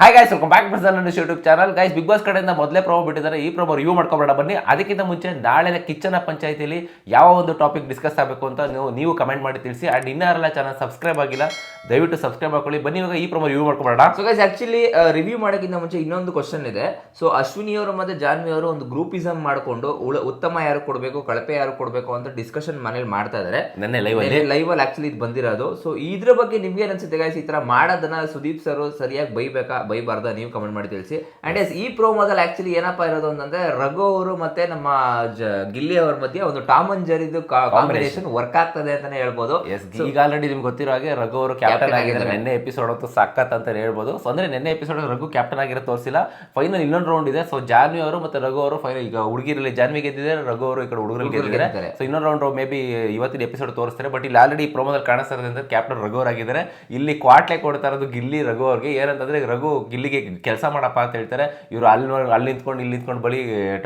Hi guys welcome back ಬರ್ಸನ್ ನನ್ನ YouTube channel guys Bigg Boss ಕಡೆಯಿಂದ ಮೊದಲೇ ಪ್ರೋಮೋ ಬಿಟ್ಟಿದ್ದಾರೆ. ಈ ಪ್ರೋಮೋ ರಿವ್ಯೂ ಮಾಡ್ಕೊಬೇಡ. ಬನ್ನಿ ಅದಕ್ಕಿಂತ ಮುಂಚೆ ನಾಳೆ ಕಿಚ್ಚನ ಪಂಚಾಯತಿಯಲ್ಲಿ ಯಾವ ಒಂದು ಟಾಪಿಕ್ ಡಿಸ್ಕಸ್ ಆಗಬೇಕು ಅಂತ ನೀವು ನೀವು ಕಮೆಂಟ್ ಮಾಡಿ ತಿಳಿಸಿ. ಆ್ಯಂಡ್ ಇನ್ನಾರೆಲ್ಲ ಚಾನಲ್ ಸಬ್ಸ್ಕ್ರೈಬ್ ಆಗಿಲ್ಲ ದಯವಿಟ್ಟು ಸಬ್ಸ್ಕ್ರೈಬ್ ಹಾಕೊಳ್ಳಿ ಬನ್ನಿ ಇವಾಗ ಈ ಪ್ರೋಮೋ ರಿವ್ಯೂ ಮಾಡ್ಕೊಬೇಡ. ಸೊ ಗೈಸ್ ಆಕ್ಚುಲಿ ರಿವ್ಯೂ ಮಾಡೋಕ್ಕಿಂತ ಮುಂಚೆ ಇನ್ನೊಂದು ಕ್ವಶನ್ ಇದೆ. ಸೊ ಅಶ್ವಿನಿ ಅವರು ಮತ್ತೆ ಜಾನ್ವಿ ಅವರು ಒಂದು ಗ್ರೂಪಿಸಮ್ ಮಾಡಿಕೊಂಡು ಉಳ- ಉತ್ತಮ ಯಾರು ಕೊಡಬೇಕು ಕಳಪೆ ಯಾರು ಕೊಡಬೇಕು ಅಂತ ಡಿಸ್ಕಷನ್ ಮನೇಲಿ ಮಾಡ್ತಾ ಇದ್ದಾರೆ. ನನ್ನ ಲೈವ್ ಅಲ್ಲಿ. ಲೈವ್ ಅಲ್ಲಿ ಆಕ್ಚುಲಿ ಇದು ಬಂದಿರೋದು. ಸೊ ಇದ್ರ ಬಗ್ಗೆ ನಿಮಗೆ ಅನಿಸುತ್ತೆ ಗೈಸ್ ಈ ತರ ಮಾಡೋದನ್ನ ಸುದೀಪ್ ಸರ್ ಸರಿಯಾಗಿ ಬೈಬೇಕಾ? ಬೈಬಾರ್ದ ನೀವು ಕಮೆಂಟ್ ಮಾಡಿ ತಿಳಿಸಿ. ಅಂಡ್ ಎಸ್ ಈ ಪ್ರೋಮೋದಲ್ಲಿ ಆ್ಯಕ್ಚುಲಿ ಏನಪ್ಪಾ ಇರೋದು ಅಂತಂದ್ರೆ ರಘು ಅವರು ಮತ್ತೆ ನಮ್ಮ ಜ- ಗಿಲ್ಲಿ ಅವ್ರ ಮಧ್ಯೆ ಒಂದು ಟಾಮ್ ಅಂಡ್ ಜರಿದು ಕಾಂಬಿನೇಷನ್ ವರ್ಕ್ ಆಗ್ತದೆ ಅಂತಾನೆ ಹೇಳ್ಬೋದು. ಎಸ್ ಈಗ ಆಲ್ರೆಡಿ ನಿಮ್ಗೆ ಗೊತ್ತಿರೋ ಹಾಗೆ ರಘು ಅವರು ಕ್ಯಾಪ್ಟನ್ ಆಗಿದ್ದಾರೆ. ನೆನ್ನೆ ಎಪಿಸೋಡ್ ಅಂತೂ ಸಖತ್ ಅಂತ ಹೇಳ್ಬೋದು. ಸೊ ಅಂದ್ರೆ ನೆನ್ನೆ ಎಪಿಸೋಡ್ ರಘು ಕ್ಯಾಪ್ಟನ್ ಆಗಿರೋ ತೋರಿಸಿಲ್ಲ. ಫೈನಲ್ ಇನ್ನೊಂದು ರೌಂಡ್ ಇದೆ. ಸೊ ಜಾನ್ವಿ ಅವರು ಮತ್ತೆ ರಘು ಅವರು ಫೈನಲ್ ಈಗ ಹುಡುಗಿರಲ್ಲಿ ಜಾನ್ವಿ ಗೆದ್ದಿದ್ದಾರೆ ರಘು ಅವರು ಈ ಕಡೆ ಹುಡುಗರಲ್ಲಿ ಗೆದ್ದಿದ್ದಾರೆ. ಸೊ ಇನ್ನೊಂದು ರೌಂಡ್ ಮೇ ಬಿ ಇವತ್ತಿನ ಎಪಿಸೋಡ್ ತೋರಿಸ್ತಾರೆ. ಬಟ್ ಇಲ್ಲಿ ಆಲ್ರೆಡಿ ಪ್ರೋಮೋದಲ್ಲಿ ಕಾಣಿಸ್ತಾ ಇರೋದ್ರಿಂದ ಕ್ಯಾಪ್ಟನ್ ರಘು ಅವರಾಗಿದ್ದಾರೆ. ಇಲ್ಲಿ ಕ್ವಾಟ್ಲೆ ಕೊಡ್ತಾ ಇರೋದು ಗಿಲ್ಲಿ ರಘು ಅವ್ರಿಗೆ. ಏನಂತಂದ್ರೆ ರಘು ಗಿಲ್ಲಿಗೆ ಕೆಲಸ ಮಾಡಪ್ಪ ಅಂತ ಹೇಳ್ತಾರೆ. ಇವರು ಅಲ್ಲಿ ಅಲ್ಲಿ ನಿಂತ್ಕೊಂಡು ಇಲ್ಲಿ ನಿಂತ್ಕೊಂಡು ಬಳಿ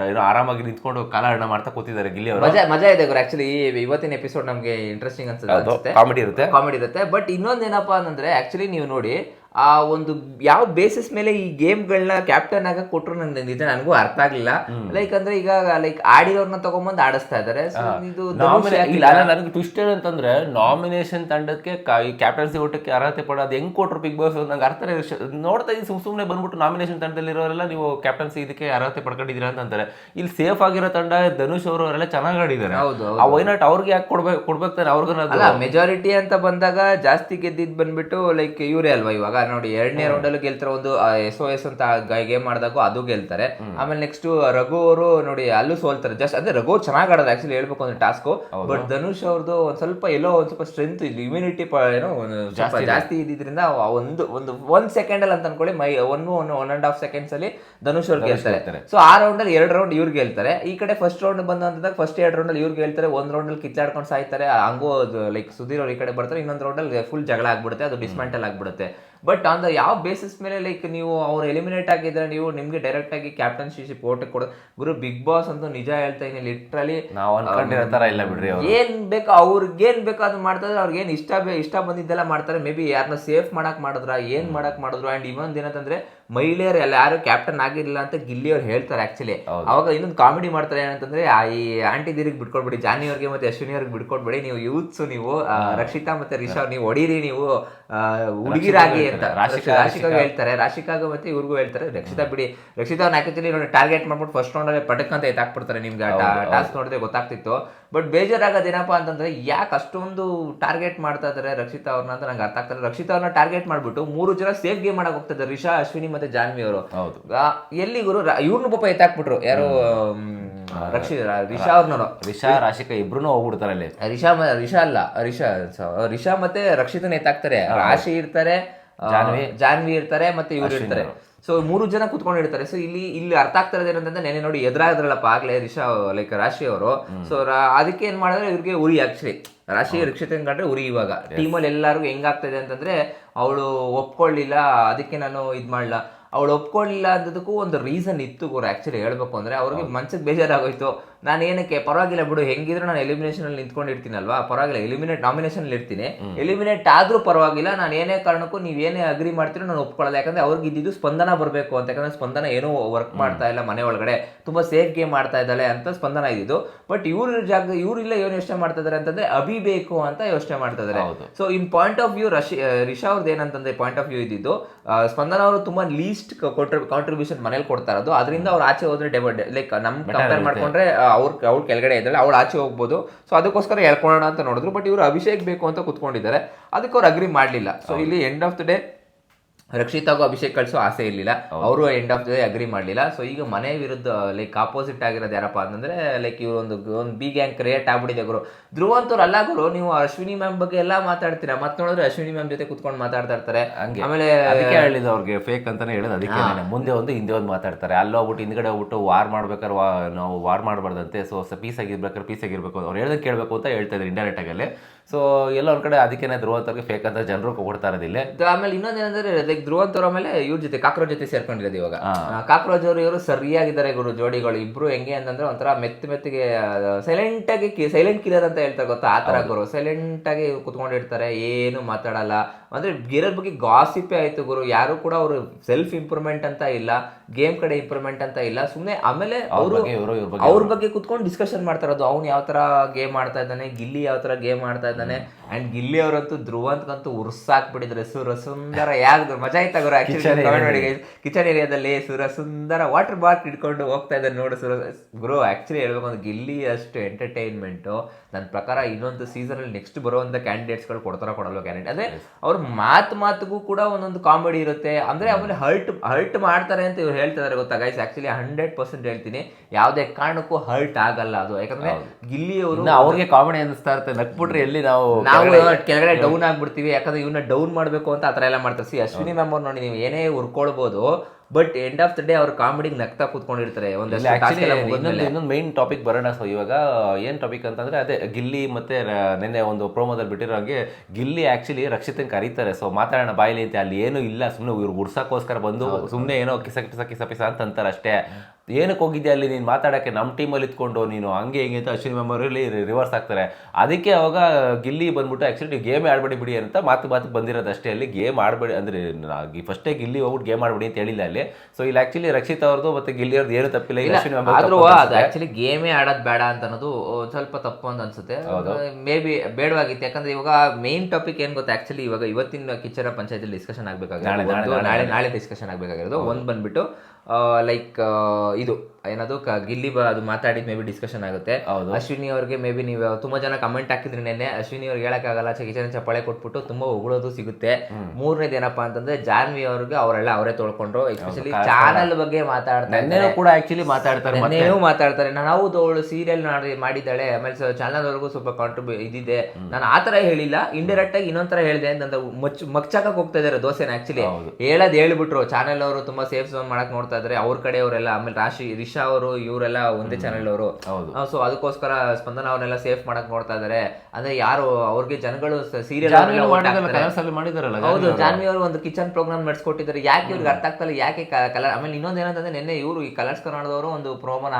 ಏನೋ ಆರಾಮಾಗಿ ನಿಂತ್ಕೊಂಡು ಕಾಲಹರಣ ಮಾಡ್ತಾ ಕೂತಿದ್ದಾರೆ ಗಿಲ್ಲಿ ಅವರು. ಮಜಾ ಇದೆ ಗುರು. ಆಕ್ಚುಲಿ ಇವತ್ತಿನ ಎಪಿಸೋಡ್ ನಮಗೆ ಇಂಟ್ರೆಸ್ಟಿಂಗ್ ಅನ್ಸುತ್ತೆ ಕಾಮಿಡಿ ಇರುತ್ತೆ. ಕಾಮಿಡಿ ಇರುತ್ತೆ. ಬಟ್ ಇನ್ನೊಂದೇನಪ್ಪಾ ಅಂತಂದ್ರೆ ಆಕ್ಚುಲಿ ನೀವು ನೋಡಿ ಆ ಒಂದು ಯಾವ ಬೇಸಿಸ್ ಮೇಲೆ ಈ ಗೇಮ್ಗಳನ್ನ ಕ್ಯಾಪ್ಟನ್ ಆಗ ಕೊಟ್ಟರು ನನ್ಗೆ ನಿಜ ನನಗೂ ಅರ್ಥ ಆಗಲಿಲ್ಲ. ಲೈಕ್ ಅಂದ್ರೆ ಈಗ ಲೈಕ್ ಆಡಿರೋರ್ನ ತಗೊಂಬಂದು ಆಡಿಸ್ತಾ ಇದಾರೆ. ಇದು ನನಗೆ ಟ್ವಿಸ್ಟ್ ಏನಂತಂದ್ರೆ ನಾಮಿನೇಷನ್ ತಂಡಕ್ಕೆ ಕ್ಯಾಪ್ಟನ್ಸಿ ಊಟಕ್ಕೆ ಅರ್ಹತೆ ಪಡೋದು ಹೆಂಗ್ ಕೊಟ್ರು ಬಿಗ್ ಬಾಸ್ ನಂಗೆ ಅರ್ಥ ನೋಡ್ತಾ ಇದ್ದೀನಿ ಸುಮ್ ಸುಮ್ಮನೆ ಬಂದ್ಬಿಟ್ಟು ನಾಮಿನೇಷನ್ ತಂಡದಲ್ಲಿರೋರೆಲ್ಲ ನೀವು ಕ್ಯಾಪ್ಟನ್ಸಿ ಇದಕ್ಕೆ ಅರ್ಹತೆ ಪಡ್ಕೊಂಡಿದ್ದೀರಾ ಅಂತ ಅಂತಾರೆ ಇಲ್ಲಿ ಸೇಫ್ ಆಗಿರೋ ತಂಡ ಧನುಷ್ ಅವರು ಅವರೆಲ್ಲ ಚೆನ್ನಾಗಿ ಆಡಿದ್ದಾರೆ. ಹೌದು, ಆ ವೈನಾಟ್ ಅವ್ರಿಗೆ ಯಾಕೆ ಕೊಡ್ಬೇಕು ಕೊಡ್ಬೇಕು ತಾನೆ? ಅವ್ರಿಗೂ ಮೆಜಾರಿಟಿ ಅಂತ ಬಂದಾಗ ಜಾಸ್ತಿ ಗೆದ್ದಿದ್ ಬಂದ್ಬಿಟ್ಟು ಲೈಕ್ ಇವರೇ ಅಲ್ವಾ ಇವಾಗ? ನೋಡಿ ಎರಡನೇ ರೌಂಡ್ ಅಲ್ಲಿ ಗೆಲ್ತಾರೆ ಒಂದು ಎಸ್ ಓ ಎಸ್ ಅಂತ ಗೇಮ್ ಮಾಡಿದಾಗ ಅದು ಗೆಲ್ತಾರೆ. ಆಮೇಲೆ ನೆಕ್ಸ್ಟ್ ರಘು ಅವರು ನೋಡಿ ಅಲ್ಲೂ ಸೋಲ್ತಾರೆ. ಜಸ್ಟ್ ಅಂದ್ರೆ ರಘು ಚೆನ್ನಾಗಿ ಆಡೋದು ಆಕ್ಚುಲಿ ಹೇಳ್ಬೇಕು ಅಂದ್ರೆ ಟಾಸ್ಕ್ ಬಟ್ ಧನುಷ್ ಅವ್ರದ್ದು ಒಂದ್ ಸ್ವಲ್ಪ ಎಲ್ಲೋ ಒಂದ್ ಸ್ವಲ್ಪ ಸ್ಟ್ರೆಂತ್ ಇಲ್ಲಿ ಇಮ್ಯುನಿಟಿ ಏನೋ ಒಂದು ಸ್ವಲ್ಪ ಜಾಸ್ತಿ ಇದ್ದಿದ್ರಿಂದ ಒಂದು ಒಂದು ಒಂದ್ ಸೆಕೆಂಡ್ ಅಲ್ಲಿ ಅಂತ ಅನ್ಕೊಳ್ಳಿ my one one one and half seconds ಅಲ್ಲಿ ಧನುಷ್ ಅವ್ರು ಗೆಲ್ತಾರೆ. ಸೊ ಆ ರೌಂಡ್ ಅಲ್ಲಿ ಎರಡು ರೌಂಡ್ ಇವ್ರು ಗೆಲ್ತಾರೆ. ಈ ಕಡೆ ಫಸ್ಟ್ ರೌಂಡ್ ಬಂದಂತ ಫಸ್ಟ್ ಎರಡು ರೌಂಡ್ ಅಲ್ಲಿ ಇವ್ರು ಗೆಲ್ತಾರೆ. ಒಂದ್ ರೌಂಡ್ ಅಲ್ಲಿ ಕಿತ್ತಾಡ್ಕೊಂಡು ಸಾಯ್ತಾರೆ. ಹಂಗೂ ಲೈಕ್ ಸುಧೀರ್ ಅವ್ರು ಈ ಕಡೆ ಬರ್ತಾರೆ. ಇನ್ನೊಂದು ರೌಂಡ್ ಅಲ್ಲಿ ಫುಲ್ ಜಗಳ ಆಗ್ಬಿಡುತ್ತೆ. ಅದು ಡಿಸ್ಮ್ಯಾಂಟಲ್ ಆಗ್ಬಿಡುತ್ತೆ. ಬಟ್ ಆನ್ ದ ಯಾವ ಬೇಸಿಸ್ ಮೇಲೆ ಲೈಕ್ ನೀವು ಅವ್ರು ಎಲಿಮಿನೇಟ್ ಆಗಿದ್ರೆ ನೀವು ನಿಮ್ಗೆ ಡೈರೆಕ್ಟ್ ಆಗಿ ಕ್ಯಾಪ್ಟನ್ಶಿಪ್ ಓಟ್ ಕೊಡೋ. ಗುರು ಬಿಗ್ ಬಾಸ್ ಅಂತ ನಿಜ ಹೇಳ್ತಾ ಇದ್ದೀನಿ ಲಿಟ್ರಲಿ ನಾವು ಅನ್ಕೊಂಡಿರೋ ಇಲ್ಲ ಬಿಡ್ರಿ ಏನ್ ಬೇಕೋ ಏನ್ ಬೇಕೋ ಅದು ಮಾಡ್ತಾರೆ ಅವ್ರಿಗೆ ಏನ್ ಇಷ್ಟ ಬೇ ಇಷ್ಟ ಬಂದಿದ್ದೆಲ್ಲ ಮಾಡ್ತಾರೆ. ಮೇ ಬಿ ಯಾರನ್ನ ಸೇಫ್ ಮಾಡಕ್ ಮಾಡಿದ್ರ ಏನ್ ಮಾಡಕ್ ಮಾಡಿದ್ರು ಅಂಡ್ ಇವನ್ ಏನಂತಂದ್ರೆ ಮಹಿಳೆಯರು ಎಲ್ಲ ಯಾರು ಕ್ಯಾಪ್ಟನ್ ಆಗಿರಲಿಲ್ಲ ಅಂತ ಗಿಲ್ಲಿ ಅವ್ರು ಹೇಳ್ತಾರೆ ಆಕ್ಚುಲಿ ಅವಾಗ ಇನ್ನೊಂದು ಕಾಮಿಡಿ ಮಾಡ್ತಾರೆ ಏನಂತಂದ್ರೆ ಆ ಈ ಆಂಟಿ ದೀರಿಗೆ ಬಿಟ್ಕೊಡ್ಬೇಡಿ ಜಾನಿ ಅವ್ರಿಗೆ ಮತ್ತೆ ಅಶ್ವಿನಿ ಅವ್ರಿಗೆ ಬಿಟ್ಕೊಡ್ಬೇಡಿ ನೀವು ಯೂತ್ಸ್ ನೀವು ರಕ್ಷಿತಾ ಮತ್ತೆ ರಿಷಾ ನೀವು ಹೊಡೀರಿ ನೀವು ಹುಡುಗಿರಾಗಿ ಅಂತ. ರಾಶಿಕಾ, ಹೇಳ್ತಾರೆ. ರಾಶಿಕಾಗ ಮತ್ತೆ ಇವ್ರಿಗೂ ಹೇಳ್ತಾರೆ ರಕ್ಷಿತಾ ಬಿಡಿ. ರಕ್ಷಿತಾ ಅವ್ರನ್ನ ಆಕ್ಚುಲಿ ನೋಡಿ ಟಾರ್ಗೆಟ್ ಮಾಡ್ಬಿಟ್ಟು ಫಸ್ಟ್ ರೌಂಡ್ ಅಲ್ಲಿ ಪಟಕ್ ಅಂತ ಎತ್ತಾಕ್ಬಿಡ್ತಾರೆ ನಿಮ್ಗೆ ಟಾಸ್ಕ್ ನೋಡಿದ್ರೆ ಗೊತ್ತಾಗ್ತಿತ್ತು. ಬಟ್ ಬೇಜಾರಾಗೋದು ಏನಪ್ಪ ಅಂತಂದ್ರೆ ಯಾಕೆ ಅಷ್ಟೊಂದು ಟಾರ್ಗೆಟ್ ಮಾಡ್ತಾ ಇದ್ದಾರೆ ರಕ್ಷಿತಾ ಅವ್ರನ್ನ ಅಂತ ನಂಗೆ ಅರ್ಥ ಆಗ್ತಾರೆ ರಕ್ಷಿತಾ ಅವ್ರನ್ನ ಟಾರ್ಗೆಟ್ ಮಾಡ್ಬಿಟ್ಟು ಮೂರು ಜನ ಸೇಫ್ ಗೇಮ್ ಮಾಡಕ್ಕೆ ಹೋಗ್ತಿದ್ದಾರೆ ರಿಷಾ ಅಶ್ವಿನಿ ಮತ್ತೆ ಜಾನ್ವಿ ಅವರು. ಹೌದು. ಎಲ್ಲಿ ಗುರು ಇವ್ರನ್ನ ಪಾಪ ಎತ್ತಾಕ್ಬಿಟ್ರು. ಯಾರು ರಕ್ಷಿ ರಿಷಾ ಅವ್ರನ್ನ ರಿಷಾ ರಾಶಿಕಾ ಇಬ್ರು ಹೋಗ್ಬಿಡ್ತಾರೆ ಅಲ್ಲಿ. ರಿಷಾ ರಿಷಾ ಅಲ್ಲ ರಿಷಾ ರಿಷಾ ಮತ್ತೆ ರಕ್ಷಿತನ ಎತ್ತಾಕ್ತಾರೆ. ರಾಶಿ ಇರ್ತಾರೆ ಜಾನ್ವಿ. ಜಾನ್ವಿ ಇರ್ತಾರೆ ಮತ್ತೆ ಇವ್ರು ಇರ್ತಾರೆ. ಸೊ ಮೂರು ಜನ ಕುತ್ಕೊಂಡಿರ್ತಾರೆ ಸೊ ಇಲ್ಲಿ ಇಲ್ಲಿ ಅರ್ಥ ಆಗ್ತಾ ಇರೋದು ಏನಂತಂದ್ರೆ ನೆನೆ ನೋಡಿ ಎದುರಾದ್ರಲ್ಲಪ್ಪ ಆಗ್ಲೇ ರಿಷಾ ಲೈಕ್ ರಾಶಿ ಅವರು. ಸೊ ಅದಕ್ಕೆ ಏನ್ ಮಾಡಿದ್ರೆ ಇವ್ರಿಗೆ ಉರಿ ಆಕ್ಚುಲಿ ರಾಶಿ ರಕ್ಷಿತನ್ ಕಂಡ್ರೆ ಉರಿ ಇವಾಗ. ಟೀಮಲ್ಲಿ ಎಲ್ಲರಿಗೂ ಇದೆ ಅಂತಂದ್ರೆ ಅವಳು ಒಪ್ಕೊಳ್ಳಿಲ್ಲ ಅದಕ್ಕೆ ನಾನು ಇದ್ ಮಾಡ್ಲಾ. ಅವಳು ಒಪ್ಕೊಳ್ಳಿಲ್ಲ ಅಂದದಕ್ಕೂ ಒಂದು ರೀಸನ್ ಇತ್ತು ಗುರು ಆಕ್ಚುಲಿ ಹೇಳ್ಬೇಕು ಅಂದ್ರೆ ಅವ್ರಿಗೆ ಮನ್ಸಿಗೆ ಬೇಜಾರಾಗೋಯ್ತು. ನಾನು ಏನಕ್ಕೆ ಪರವಾಗಿಲ್ಲ ಬಿಡು ಹೆಂಗಿದ್ರು ನಾನು ಎಲಿಮಿನೇಷನ್ ಅಲ್ಲಿ ನಿಂತ್ಕೊಂಡಿರ್ತೀನಲ್ವಾ? ಪರವಾಗಿಲ್ಲ ಎಲಿಮಿನೇಟ್ ನಾಮಿನೇಷನ್ ಅಲ್ಲಿ ಇರ್ತೀನಿ. ಎಲಿಮಿನೇಟ್ ಆದ್ರೂ ಪರವಾಗಿಲ್ಲ ನಾನು ಏನೇ ಕಾರಣಕ್ಕೂ ನೀವು ಏನೇ ಅಗ್ರಿ ಮಾಡ್ತೀರೋ ನಾನು ಒಪ್ಕೊಳ್ಳಲ್ಲ. ಯಾಕಂದ್ರೆ ಅವ್ರಿಗೆ ಇದ್ದಿದ್ದು ಸ್ಪಂದನ ಬರಬೇಕು ಅಂತ. ಯಾಕಂದ್ರೆ ಸ್ಪಂದನ ಏನು ವರ್ಕ್ ಮಾಡ್ತಾ ಇಲ್ಲ ಮನೆ ಒಳಗಡೆ. ತುಂಬಾ ಸೇಫ್ ಗೇಮ್ ಮಾಡ್ತಾ ಇದ್ದಾಳೆ ಅಂತ ಸ್ಪಂದನ ಇದ್ದಿದ್ದು. ಬಟ್ ಇವ್ರ ಜಾಗ ಇವ್ರಿಲ್ಲ ಏನು ಯೋಚನೆ ಮಾಡ್ತಾ ಇದ್ದಾರೆ ಅಂತಂದ್ರೆ ಅಭಿ ಬೇಕು ಅಂತ ಯೋಚನೆ ಮಾಡ್ತಾ ಇದ್ದಾರೆ. So in point of view Rashi Risha ಅವ್ರದ್ದು ಏನಂತಂದ್ರೆ ಪಾಯಿಂಟ್ ಆಫ್ ವ್ಯೂ ಇದ್ದಿದ್ದು ಸ್ಪಂದನ ಅವರು ತುಂಬಾ ಲೀಸ್ಟ್ ಕಾಂಟ್ರಿಬ್ಯೂಷನ್ ಮನೇಲಿ ಕೊಡ್ತಾ ಇರೋದು. ಅದರಿಂದ ಅವ್ರು ಆಚೆ ಹೋದ್ರೆ ಲೈಕ್ ನಮ್ ಕಂಪೇರ್ ಮಾಡ್ಕೊಂಡ್ರೆ ಅವ್ರ ಅವ್ಳು ಕೆಳಗಡೆ ಇದ್ದಾಳೆ ಅವಳು ಆಚೆ ಹೋಗ್ಬೋದು. ಸೊ ಅದಕ್ಕೋಸ್ಕರ ಹೇಳ್ಕೊಳ್ಳೋಣ ಅಂತ ನೋಡಿದ್ರು. ಬಟ್ ಇವರು ಅಭಿಷೇಕ್ ಬೇಕು ಅಂತ ಕುತ್ಕೊಂಡಿದ್ದಾರೆ. ಅದಕ್ಕೆ ಅವ್ರು ಅಗ್ರಿ ಮಾಡಲಿಲ್ಲ. ಸೊ ಇಲ್ಲಿ ಎಂಡ್ ಆಫ್ ದ ಡೇ ರಕ್ಷಿತಾಗೂ ಅಭಿಷೇಕ್ ಕಳಿಸೋ ಆಸೆ ಇರಲಿಲ್ಲ. ಅವರು end of the day agree ಮಾಡಲಿಲ್ಲ. ಸೊ ಈಗ ಮನೆ ವಿರುದ್ಧ ಲೈಕ್ ಆಪೋಸಿಟ್ ಆಗಿರೋದು ಯಾರಪ್ಪ ಅಂತಂದ್ರೆ ಲೈಕ್ ಇವರು ಒಂದು ಒಂದು ಬಿ ಗ್ಯಾಂಗ್ ಕ್ರಿಯೇಟ್ ಆಗ್ಬಿಟ್ಟಿದೆ ಗುರು. ಧ್ರುವಂತವ್ರು ಅಲ್ಲ ಗುರು. ನೀವು ಅಶ್ವಿನಿ ಮ್ಯಾಮ್ ಬಗ್ಗೆ ಎಲ್ಲ ಮಾತಾಡ್ತೀರಾ? ಮತ್ತೆ ನೋಡಿದ್ರೆ ಅಶ್ವಿನಿ ಮ್ಯಾಮ್ ಜೊತೆ ಕುತ್ಕೊಂಡು ಮಾತಾಡ್ತಾ ಇರ್ತಾರೆ. ಹಂಗೆ. ಆಮೇಲೆ ಅದಕ್ಕೆ ಹೇಳಿದ ಅವ್ರಿಗೆ ಫೇಕ್ ಅಂತಾನೆ ಹೇಳೋದು ಅದಕ್ಕೆ ಮುಂದೆ ಒಂದು ಹಿಂದೆ ಒಂದು ಮಾತಾಡ್ತಾರೆ. ಅಲ್ಲಿ ಹೋಗ್ಬಿಟ್ಟು ಹಿಂದ್ಗಡೆ ಹೋಗ್ಬಿಟ್ಟು ವಾರ್ ಮಾಡ್ಬೇಕಾದ್ರೆ ವಾ- ನಾವು ವಾರ್ ಮಾಡಬಾರ್ದಂತೆ. ಸೊ ಪೀಸ್ ಆಗಿರ್ಬೇಕಾದ್ರೆ ಪೀಸ್ ಆಗಿರ್ಬೇಕು. ಅವ್ರು ಹೇಳ್ದಂಗೆ ಕೇಳಬೇಕು ಅಂತ ಹೇಳ್ತಾ ಇದ್ರು ಇಂಡೈರೆಕ್ಟ್ ಆಗಲ್ಲಿ. ಸೊ ಎಲ್ಲ ಒಂದ್ ಕಡೆ ಅದಕ್ಕೇನೆ ಧ್ರುವಂತವ್ರಿಗೆ ಫೇಕ್ ಅಂತ ಜನರು ಕೊಡ್ತಾ ಇರೋದಿಲ್ಲ. ಆಮೇಲೆ ಇನ್ನೊಂದೇನಂದ್ರೆ ಲೈಕ್ ಧ್ರುವಂತವ್ರ ಮೇಲೆ ಇವ್ರ ಜೊತೆ ಕಾಕ್ರೋಜ್ ಜೊತೆ ಸೇರ್ಕೊಂಡಿರೋದು ಇವಾಗ. ಕಾಕ್ರೋಜ್ ಅವರು ಇವರು ಸರಿಯಾಗಿದ್ದಾರೆ ಗುರು ಜೋಡಿಗಳು. ಇಬ್ರು ಹೆಂಗೆ ಅಂತಂದ್ರೆ ಒಂಥರ ಮೆತ್ತ ಮೆತ್ತಿಗೆ ಸೈಲೆಂಟ್ ಆಗಿ ಸೈಲೆಂಟ್ ಕಿಲರ್ ಅಂತ ಹೇಳ್ತಾರೆ ಗೊತ್ತಾ? ಆ ತರ ಗುರು. ಸೈಲೆಂಟ್ ಆಗಿ ಕುತ್ಕೊಂಡಿರ್ತಾರೆ ಏನು ಮಾತಾಡಲ್ಲ. ಅಂದ್ರೆ ಬೇರೆಯವ್ರ ಬಗ್ಗೆ ಗಾಸಿಪೇ ಆಯಿತು ಗುರು. ಯಾರು ಕೂಡ ಅವರು ಸೆಲ್ಫ್ ಇಂಪ್ರೂವ್ಮೆಂಟ್ ಅಂತ ಇಲ್ಲ ಗೇಮ್ ಕಡೆ ಇಂಪ್ರೂವ್ಮೆಂಟ್ ಅಂತ ಇಲ್ಲ. ಸುಮ್ಮನೆ ಆಮೇಲೆ ಅವರು ಅವ್ರ ಬಗ್ಗೆ ಕುತ್ಕೊಂಡು ಡಿಸ್ಕಷನ್ ಮಾಡ್ತಾ ಇರೋದು. ಅವ್ನು ಯಾವ ಥರ ಗೇಮ್ ಆಡ್ತಾ ಇದ್ದಾನೆ ಗಿಲ್ಲಿ ಯಾವ ಥರ ಗೇಮ್ ಆಡ್ತಾ ಇದ್ದಾನೆ ಆ್ಯಂಡ್ ಗಿಲ್ಲಿ ಅವರಂತೂ ಧ್ರುವಂತಕ್ಕಂತೂ ಉರ್ಸಾಕ್ಬಿಟ್ಟಿದ್ರೆ. ಸುರ ಸುಂದರ ಯಾರು ಮಜಾ ಆಯ್ತಾ ಗುರು ಆ್ಯಕ್ಚುಲಿ ಕಿಚನ್ ಏರಿಯಾದಲ್ಲಿ. ಸುರ ಸುಂದರ ವಾಟರ್ ಬಾಕ್ ಇಟ್ಕೊಂಡು ಹೋಗ್ತಾ ಇದ್ದಾನೆ ನೋಡು ಸುರ ಗುರು ಆ್ಯಕ್ಚುಲಿ ಹೇಳ್ಬೇಕು ಅಂದ್ರೆ ಗಿಲ್ಲಿ ಅಷ್ಟು ಎಂಟರ್ಟೈನ್ಮೆಂಟ್ ನನ್ನ ಪ್ರಕಾರ ಇನ್ನೊಂದು ಸೀಸನ್ ಅಲ್ಲಿ ನೆಕ್ಸ್ಟ್ ಬರುವಂತ ಕ್ಯಾಂಡಿಡೇಟ್ಸ್ಗಳು ಕೊಡ್ತಾರ ಕೊಡಲ್ವ ಕ್ಯಾಂಡಿಡೇಟ್ ಅಂದ್ರೆ ಅವ್ರ ಮಾತ್ ಮಾತಿಗೂ ಕೂಡ ಒಂದೊಂದು ಕಾಮಿಡಿ ಇರುತ್ತೆ. ಅಂದ್ರೆ ಆಮೇಲೆ ಹರ್ಟ್ ಹರ್ಟ್ ಮಾಡ್ತಾರೆ ಅಂತ ಇವ್ರು ಹೇಳ್ತಿದ್ದಾರೆ ಗೊತ್ತಾ ಗೈಸ್ ಆಕ್ಚುಲಿ ಹಂಡ್ರೆಡ್ ಪರ್ಸೆಂಟ್ ಹೇಳ್ತೀನಿ. ಯಾವುದೇ ಕಾರಣಕ್ಕೂ ಹರ್ಟ್ ಆಗಲ್ಲ ಅದು. ಯಾಕಂದ್ರೆ ಗಿಲ್ಲಿ ಅವರು ಇನ್ನು ಅವ್ರಿಗೆ ಕಾಮಿಡಿ ಅನಿಸ್ತಾ ಇರುತ್ತೆ. ನಕ್ಬಿಟ್ರೆ ಎಲ್ಲಿ ನಾವು ನಾವು ಕೆಳಗಡೆ ಡೌನ್ ಆಗ್ಬಿಡ್ತೀವಿ. ಯಾಕಂದ್ರೆ ಇವನ್ನ ಡೌನ್ ಮಾಡಬೇಕು ಅಂತ ಆತರ ಎಲ್ಲ ಮಾಡ್ತಾರೆ. ಸಿ ಅಶ್ವಿನಿ ಮ್ಯಾಮ್ ಅವ್ರು ನೋಡಿ ನೀವು ಏನೇ ಉರ್ಕೊಳ್ಬೋದು but end of the day ಅವ್ರ ಕಾಮಿಡಿಗೆ ನಗ್ತಾ ಕೂತ್ಕೊಂಡಿರ್ತಾರೆ. ಇನ್ನೊಂದು. ಇನ್ನೊಂದು ಮೈನ್ ಟಾಪಿಕ್ ಬರೋಣ. ಸೊ ಇವಾಗ ಏನ್ ಟಾಪಿಕ್ ಅಂತಂದ್ರೆ ಅದೇ ಗಿಲ್ಲಿ ಮತ್ತೆ ನಿನ್ನೆ ಒಂದು ಪ್ರೋಮೋದಲ್ಲಿ ಬಿಟ್ಟಿರೋ ಹಾಗೆ ಗಿಲ್ಲಿ ಆಕ್ಚುಲಿ ರಕ್ಷಿತನ್ ಕರೀತಾರೆ. ಸೊ ಮಾತಾಡೋಣ ಬಾಯಿಲಿ ಅಂತ. ಅಲ್ಲಿ ಏನು ಇಲ್ಲ. ಸುಮ್ಮನೆ ಇವ್ರು ಗುಡ್ಸಕ್ಕೋಸ್ಕರ ಬಂದು ಸುಮ್ಮನೆ ಏನೋ ಕಿಸ ಕಿಸ ಕಿಸ ಪಿಸ ಅಂತ ಅಂತಾರೆ ಅಷ್ಟೇ. ಏನಕ್ಕೆ ಹೋಗಿದ್ದೆ ಅಲ್ಲಿ? ನೀನು ಮಾತಾಡೋಕ್ಕೆ ನಮ್ಮ ಟೀಮಲ್ಲಿ ಇತ್ಕೊಂಡು ನೀನು ಹಂಗೆ ಹಿಂಗೆ ಅಂತ ಅಶ್ವಿನಿ ಮೆಮೊರಿಯಲ್ಲಿ ರಿವರ್ಸ್ ಆಗ್ತಾರೆ. ಅದಕ್ಕೆ ಅವಾಗ ಗಿಲ್ಲಿ ಬಂದ್ಬಿಟ್ಟು ಆ್ಯಕ್ಚುಲಿ ನೀವು ಗೇಮ್ ಆಡ್ಬೇಡಿ ಬಿಡಿ ಅಂತ ಮಾತು ಮಾತು ಬಂದಿರೋದು ಅಷ್ಟೇ. ಅಲ್ಲಿ ಗೇಮ್ ಆಡಬೇಡಿ ಅಂದ್ರೆ ಫಸ್ಟೇ ಗಿಲ್ಲಿ ಹೋಗ್ಬಿಟ್ಟು ಗೇಮ್ ಆಡ್ಬೇಡಿ ಅಂತ ಹೇಳಿಲ್ಲ ಅಲ್ಲಿ. ಸೊ ಇಲ್ಲಿ ಆ್ಯಕ್ಚುಲಿ ರಕ್ಷಿತ್ ಅವ್ರದ್ದು ಮತ್ತೆ ಗಿಲ್ಲಿ ಅವ್ರದ್ದು ಏನು ತಪ್ಪಿಲ್ಲ. ಇಲ್ಲ ಅಶ್ವಿನಿ ಆದ್ರೂ ಅದು ಆ್ಯಕ್ಚುಲಿ ಗೇಮೇ ಆಡೋದು ಬೇಡ ಅಂತ ಅನ್ನೋದು ಸ್ವಲ್ಪ ತಪ್ಪು ಅಂತ ಅನ್ಸುತ್ತೆ. ಮೇ ಬಿ ಬೇಡವಾಗಿತ್ತು. ಯಾಕಂದ್ರೆ ಇವಾಗ ಮೇನ್ ಟಾಪಿಕ್ ಏನು ಗೊತ್ತಾ? ಆ್ಯಕ್ಚುಲಿ ಇವಾಗ ಇವತ್ತಿನ ಕಿಚ್ಚರ ಪಂಚಾಯತಿಯಲ್ಲಿ ಡಿಸ್ಕಷನ್ ಆಗಬೇಕಾಗಿರೋದು. ನಾಳೆ ನಾಳೆ ಡಿಸ್ಕಷನ್ ಆಗಬೇಕಾಗಿರೋದು. ಒಂದು ಬಂದ್ಬಿಟ್ಟು ಲೈಕ್ ಇದು. ಏನದು? ಗಿಲ್ಲಿ ಅದು ಮಾತಾಡಿದ್ ಮೇ ಬಿ ಡಿಸ್ಕಷನ್ ಆಗುತ್ತೆ. ಅಶ್ವಿನಿ ಅವ್ರಿಗೆ ಮೇ ಬಿ ನೀವು ತುಂಬಾ ಜನ ಕಮೆಂಟ್ ಹಾಕಿದ್ರಿ ನೆನ್ನೆ. ಅಶ್ವಿನಿ ಅವ್ರಿಗೆ ಹೇಳಕ್ಕಾಗಲ್ಲ ಕಿಚನ್ ಚಪ್ಪಾಳೆ ಕೊಟ್ಬಿಟ್ಟು ತುಂಬಾ ಹೊಗಳೋದು ಸಿಗುತ್ತೆ. ಮೂರನೇದು ಏನಪ್ಪಾ ಅಂತಂದ್ರೆ ಜಾನ್ವಿ ಅವ್ರಿಗೆ ಅವರೆಲ್ಲ ಅವರೇ ತೊಳ್ಕೊಂಡ್ರು. ಎಸ್ಪೆಷಲಿ ಚಾನಲ್ ಬಗ್ಗೆ ಮಾತಾಡ್ತಾರೆ ಕೂಡ ಆಕ್ಚುಲಿ ಮಾತಾಡ್ತಾರೆ ನೆನ್ನೆನೂ ಮಾತಾಡ್ತಾರೆ. ನಾನು ಹೌದು ಅವಳು ಸೀರಿಯಲ್ ಮಾಡಿದ್ದಾಳೆ. ಆಮೇಲೆ ಚಾನಲ್ ಅವ್ರಿಗೂ ಸ್ವಲ್ಪ ಕಾಂಟ್ರಿಬ್ಯೂ ಇದಿದೆ. ನಾನು ಆತರ ತರ ಹೇಳಿಲ್ಲ. ಇಂಡೈರೆಕ್ಟ್ ಆಗಿ ಇನ್ನೊಂದ್ ತರ ಹೇಳಿದೆ ಅಂತ ಮಚ್ ಮಚ್ಚಾಕ ಹೋಗ್ತಾ ಇದಾರೆ ದೋಸೆನ ಆಕ್ಚುಲಿ ಹೇಳದ್ ಹೇಳ್ಬಿಟ್ರು. ಚಾನೆಲ್ ಅವರು ತುಂಬಾ ಸೇಫ್ ಝೋನ್ ಮಾಡಕ್ ನೋಡ್ತಾ ಇದ್ರೆ. ಅವ್ರ ಕಡೆ ಅವರೆಲ್ಲ ಆಮೇಲೆ ರಾಶಿ ರಿಷಾ ಅವರು ಇವರೆಲ್ಲ ಒಂದೇ ಚಾನೆಲ್ ಅವರು. ಸೊ ಅದಕ್ಕೋಸ್ಕರ ಸ್ಪಂದನ ಅವ್ರನ್ನೆಲ್ಲ ಸೇಫ್ ಮಾಡಕ್ ನೋಡ್ತಾ ಇದಾರೆ. ಅಂದ್ರೆ ಯಾರು ಅವ್ರಿಗೆ ಜನಗಳು ಸೀರಿಯಲ್ ಹೌದು ಜಾನ್ವಿ ಅವರು ಒಂದು ಕಿಚನ್ ಪ್ರೋಗ್ರಾಮ್ ನಡೆಸ್ಕೊಟ್ಟಿದ್ದಾರೆ. ಯಾಕೆ ಇವ್ರಿಗೆ ಅರ್ಥ ಆಗ್ತಲ್ಲ ಯಾಕೆ ಕಲರ್ ಆಮೇಲೆ ಇನ್ನೊಂದ್ ಏನಂತಂದ್ರೆ ನಿನ್ನೆ ಇವರು ಈ ಕಲರ್ಸ್ ಕನ್ನಡದವರು ಒಂದು ಪ್ರೋಮೋನ